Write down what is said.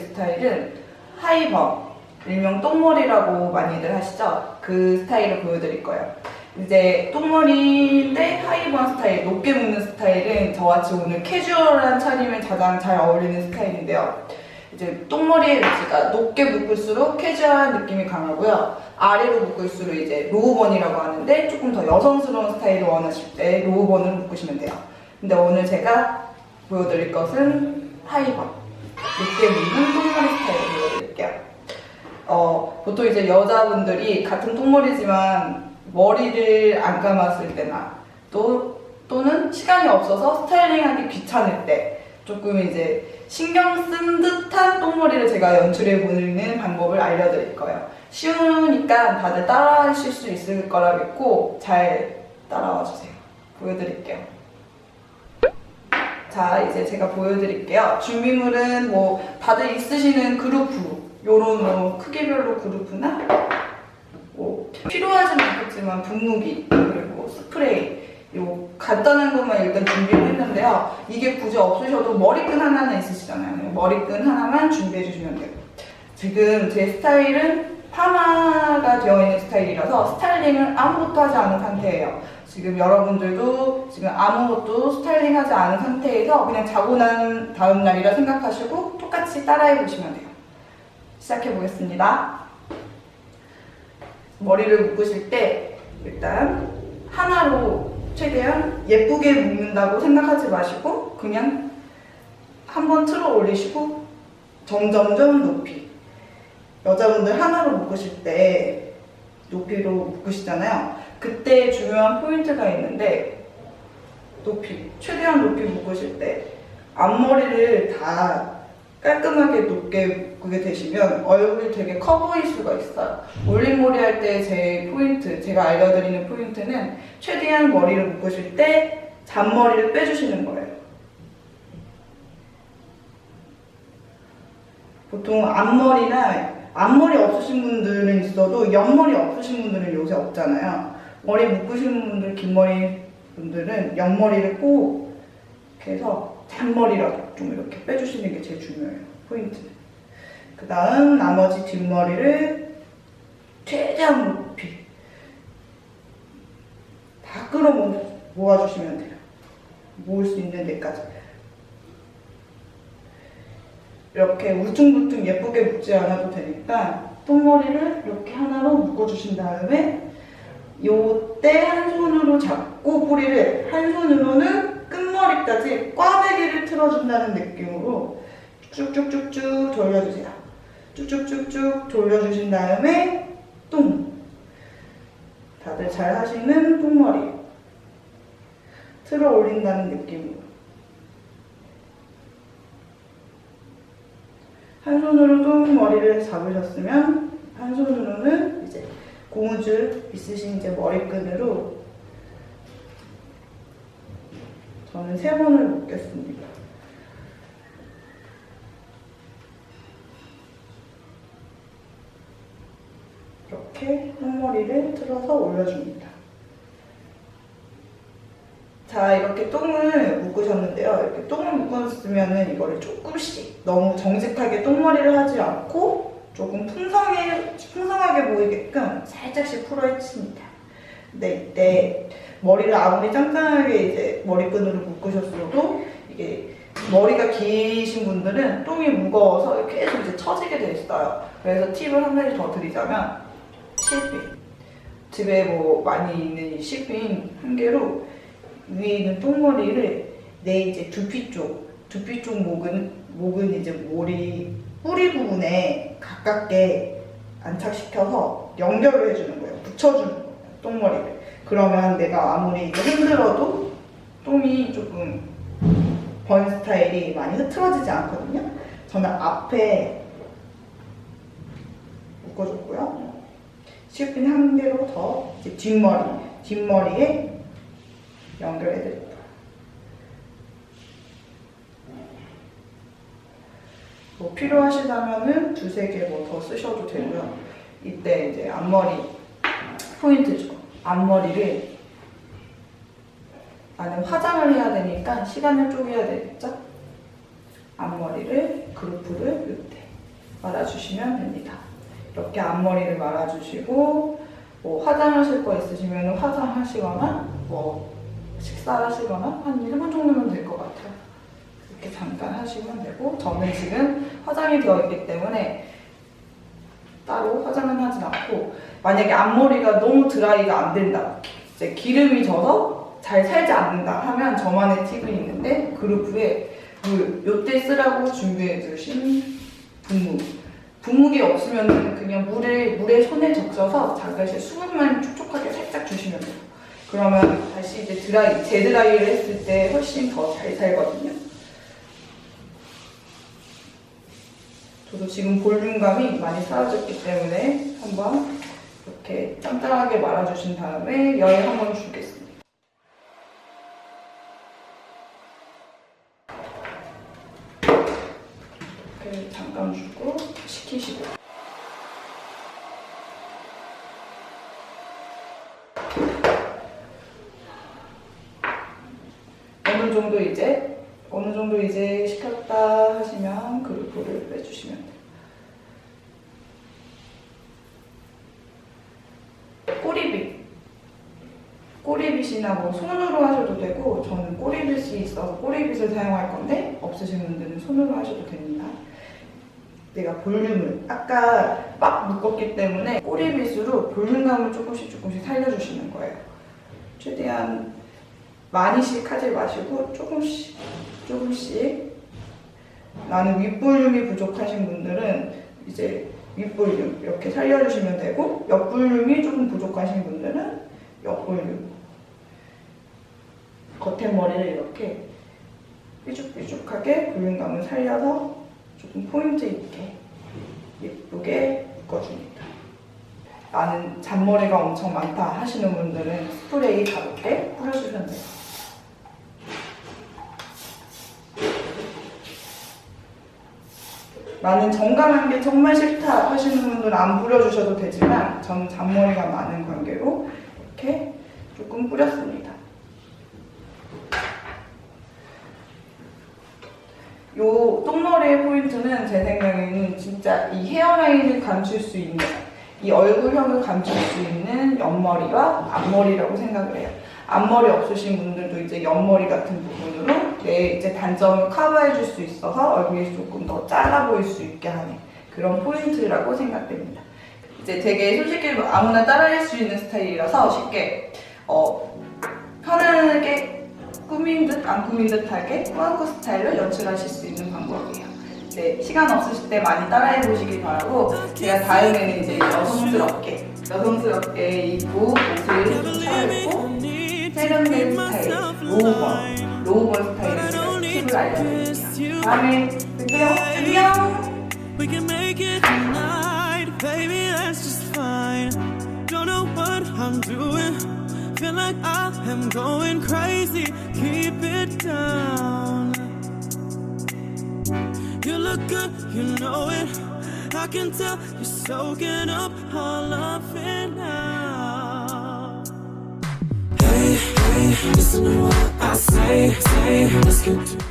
스타일은 하이버, 일명 똥머리라고 많이들 하시죠? 그 스타일을 보여드릴 거예요. 이제 똥머리인데 하이번 스타일, 높게 묶는 스타일은 저같이 오늘 캐주얼한 차림에 가장 잘 어울리는 스타일인데요. 이제 똥머리의 위치가 높게 묶을수록 캐주얼한 느낌이 강하고요. 아래로 묶을수록 이제 로우번이라고 하는데 조금 더 여성스러운 스타일을 원하실 때 로우번으로 묶으시면 돼요. 근데 오늘 제가 보여드릴 것은 하이번. 높게 묶는 똥머리 스타일을 보여드릴게요. 어, 보통 이제 여자분들이 같은 똥머리지만 머리를 안 감았을 때나 또, 또는 시간이 없어서 스타일링하기 귀찮을 때 조금 이제 신경 쓴 듯한 똥머리를 제가 연출해 보는 방법을 알려드릴 거예요. 쉬우니까 다들 따라 하실 수 있을 거라 믿고 잘 따라와 주세요. 보여드릴게요. 자, 이제 제가 보여드릴게요. 준비물은 뭐 다들 있으시는 그루프, 요런 뭐 크기별로 그루프나 뭐 필요하진 않겠지만 분무기 그리고 스프레이 요 간단한 것만 일단 준비를 했는데요. 이게 굳이 없으셔도 머리끈 하나는 있으시잖아요. 머리끈 하나만 준비해 주시면 돼요. 지금 제 스타일은 파마가 되어 있는 스타일이라서 스타일링을 아무것도 하지 않은 상태예요. 지금 여러분들도 지금 아무것도 스타일링 하지 않은 상태에서 그냥 자고 난 다음 날이라 생각하시고 똑같이 따라해 보시면 돼요. 시작해 보겠습니다. 머리를 묶으실 때 일단 하나로 최대한 예쁘게 묶는다고 생각하지 마시고 그냥 한번 틀어 올리시고 점점점 높이 여자분들 하나로 묶으실 때 높이로 묶으시잖아요 그때 중요한 포인트가 있는데 높이 최대한 높이 묶으실 때 앞머리를 다 깔끔하게 높게 묶게 되시면 얼굴이 되게 커 보일 수가 있어요. 올림머리 할 때 제 포인트, 제가 알려드리는 포인트는 최대한 머리를 묶으실 때 잔머리를 빼주시는 거예요. 보통 앞머리나 앞머리 없으신 분들은 있어도 옆머리 없으신 분들은 요새 없잖아요. 머리 묶으시는 분들, 긴 머리 분들은 옆머리를 꼭 이렇게 해서 잔머리라도 좀 이렇게 빼주시는 게 제일 중요해요. 포인트. 그 다음 나머지 뒷머리를 최대한 높이 다 끌어 모- 모아주시면 돼요. 모을 수 있는 데까지. 이렇게 울퉁불퉁 예쁘게 묶지 않아도 되니까 똥머리를 이렇게 하나로 묶어주신 다음에 요때 한 손으로 잡고 뿌리를 한 손으로는 끝머리까지 꽈배기를 틀어준다는 느낌으로 쭉쭉쭉쭉 돌려주세요. 쭉쭉쭉쭉 돌려주신 다음에 똥. 다들 잘 하시는 똥머리. 틀어 올린다는 느낌으로. 한 손으로 똥머리를 잡으셨으면 한 손으로는 이제 고무줄 있으신 이제 머리끈으로 저는 세 번을 묶겠습니다. 이렇게 똥머리를 틀어서 올려줍니다. 자, 이렇게 똥을 묶으셨는데요. 이렇게 똥을 묶었으면은 이거를 조금씩 너무 정직하게 똥머리를 하지 않고 조금 풍성해, 풍성하게 보이게끔 살짝씩 풀어헤칩니다. 네, 이때 머리를 아무리 짱짱하게 이제 머리끈으로 묶으셨어도 이게 머리가 기신 분들은 똥이 무거워서 계속 이제 처지게 돼 있어요. 그래서 팁을 한 가지 더 드리자면 실핀. 집에 뭐 많이 있는 이 실핀 한 개로 위에 있는 똥머리를 내 이제 두피 쪽, 두피 쪽 목은 목은 이제 머리 뿌리 부분에 가깝게 안착시켜서 연결을 해주는 거예요. 붙여주는 거예요. 똥머리를. 그러면 내가 아무리 힘들어도 똥이 조금 번 스타일이 많이 흐트러지지 않거든요. 저는 앞에 묶어줬고요. 실핀 한 개로 더 뒷머리, 뒷머리에 연결해 드릴게요. 뭐 필요하시다면은 두세 개 뭐 더 쓰셔도 되고요. 이때 이제 앞머리 포인트죠. 앞머리를 나는 화장을 해야 되니까 시간을 쪼개야 되겠죠? 앞머리를 그루프를 이때 말아주시면 됩니다. 이렇게 앞머리를 말아주시고 뭐 화장하실 거 있으시면 화장하시거나 뭐 식사하시거나 한 1분 정도면 될 것 같아요. 이렇게 잠깐 하시면 되고 저는 지금 화장이 되어 있기 때문에 따로 화장은 하진 않고 만약에 앞머리가 너무 드라이가 안 된다 이제 기름이 져서 잘 살지 않는다 하면 저만의 팁이 있는데 그루프에 물 요때 쓰라고 준비해 주신 분무 분무기 없으면 그냥 물에 물에 손에 적셔서 잠깐씩 수분만 촉촉하게 살짝 주시면 돼요 그러면 다시 이제 드라이 재드라이를 했을 때 훨씬 더 잘 살거든요 저도 지금 볼륨감이 많이 사라졌기 때문에 한번 이렇게 짱짱하게 말아주신 다음에 열 한번 주겠습니다. 잠깐 주고 식히시고 어느 정도 이제 어느 정도 이제 식혔다 하시면 그루프를 빼주시면 돼요. 꼬리빗 꼬리빗이나 뭐 손으로 하셔도 되고 저는 꼬리빗이 있어서 꼬리빗을 사용할 건데 없으신 분들은 손으로 하셔도 됩니다. 내가 볼륨을 아까 막 묶었기 때문에 꼬리빗으로 볼륨감을 조금씩 조금씩 살려주시는 거예요. 최대한 많이씩 하지 마시고 조금씩 조금씩 나는 윗볼륨이 부족하신 분들은 이제 윗볼륨 이렇게 살려주시면 되고 옆볼륨이 조금 부족하신 분들은 옆볼륨 겉에 머리를 이렇게 삐죽삐죽하게 볼륨감을 살려서 조금 포인트 있게 예쁘게 묶어줍니다. 나는 잔머리가 엄청 많다 하시는 분들은 스프레이 가볍게 뿌려주면 돼요. 나는 정갈한 게 정말 싫다 하시는 분들은 안 뿌려주셔도 되지만 저는 잔머리가 많은 관계로 이렇게 조금 뿌렸습니다. 요 똥머리의 포인트는 제 생각에는 진짜 이 헤어라인을 감출 수 있는 이 얼굴형을 감출 수 있는 옆머리와 앞머리라고 생각을 해요. 앞머리 없으신 분들도 이제 옆머리 같은 부분으로 내 이제 단점을 커버해 줄 수 있어서 얼굴이 조금 더 작아 보일 수 있게 하는 그런 포인트라고 생각됩니다. 이제 되게 솔직히 아무나 따라할 수 있는 스타일이라서 쉽게 어, 편안하게 꾸민 듯 안 꾸민 듯하게 꾸안꾸 스타일로 연출하실 수 있는 방법이에요. 네, 시간 없으실 때 많이 따라해 보시길 바라고 제가 다음에는 이제 여성스럽게 여성스럽게 입고 옷을 좀 차려입고 세련된 스타일 로우번 로우번 스타일을 제가 팁을 알려드릴게요. 다음에 뵐게요. 안녕. We can make it tonight, baby. That's just fine. Don't know what I'm doing. Feel like I am going crazy. Keep it down. You look good, you know it. I can tell you're soaking up all of listen to what I say, say. Let's get